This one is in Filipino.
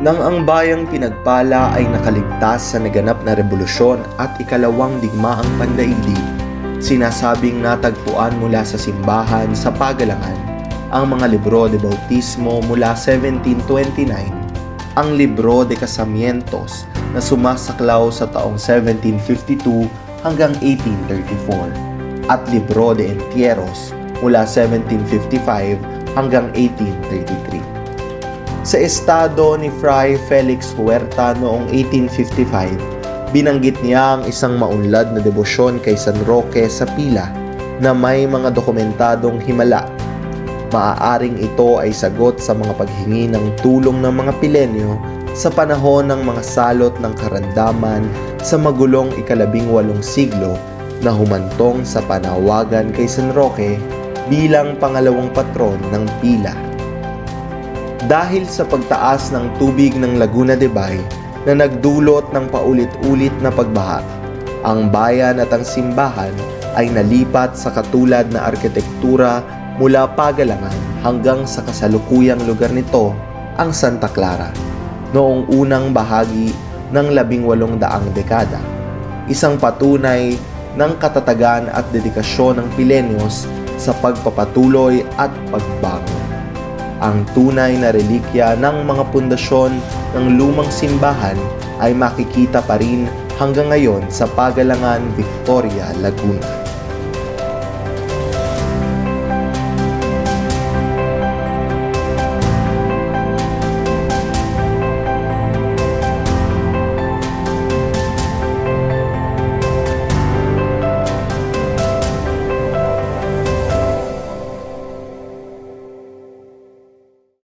Nang ang bayang pinagpala ay nakaligtas sa naganap na revolusyon at ikalawang digmaang pandaigdig, sinasabing natagpuan mula sa simbahan sa pagalangan ang mga libro de bautismo mula 1729, ang libro de casamientos na sumasaklaw sa taong 1752 hanggang 1834, at libro de entierros mula 1755 hanggang 1833. Sa estado ni Fray Felix Huerta noong 1855, binanggit niya ang isang maunlad na debosyon kay San Roque sa pila na may mga dokumentadong himala. Maaaring ito ay sagot sa mga paghingi ng tulong ng mga pilenyo sa panahon ng mga salot ng karandaman sa magulong ikalabing walong siglo na humantong sa panawagan kay San Roque bilang pangalawang patron ng pila. Dahil sa pagtaas ng tubig ng Laguna de Bay na nagdulot ng paulit-ulit na pagbaha, ang bayan at ang simbahan ay nalipat sa katulad na arkitektura mula Pagalangan hanggang sa kasalukuyang lugar nito, ang Santa Clara, noong unang bahagi ng labing walong daang dekada. Isang patunay ng katatagan at dedikasyon ng Pilenios sa pagpapatuloy at pagbago. Ang tunay na relikya ng mga pundasyon ng lumang simbahan ay makikita pa rin hanggang ngayon sa Pagalangan, Victoria, Laguna.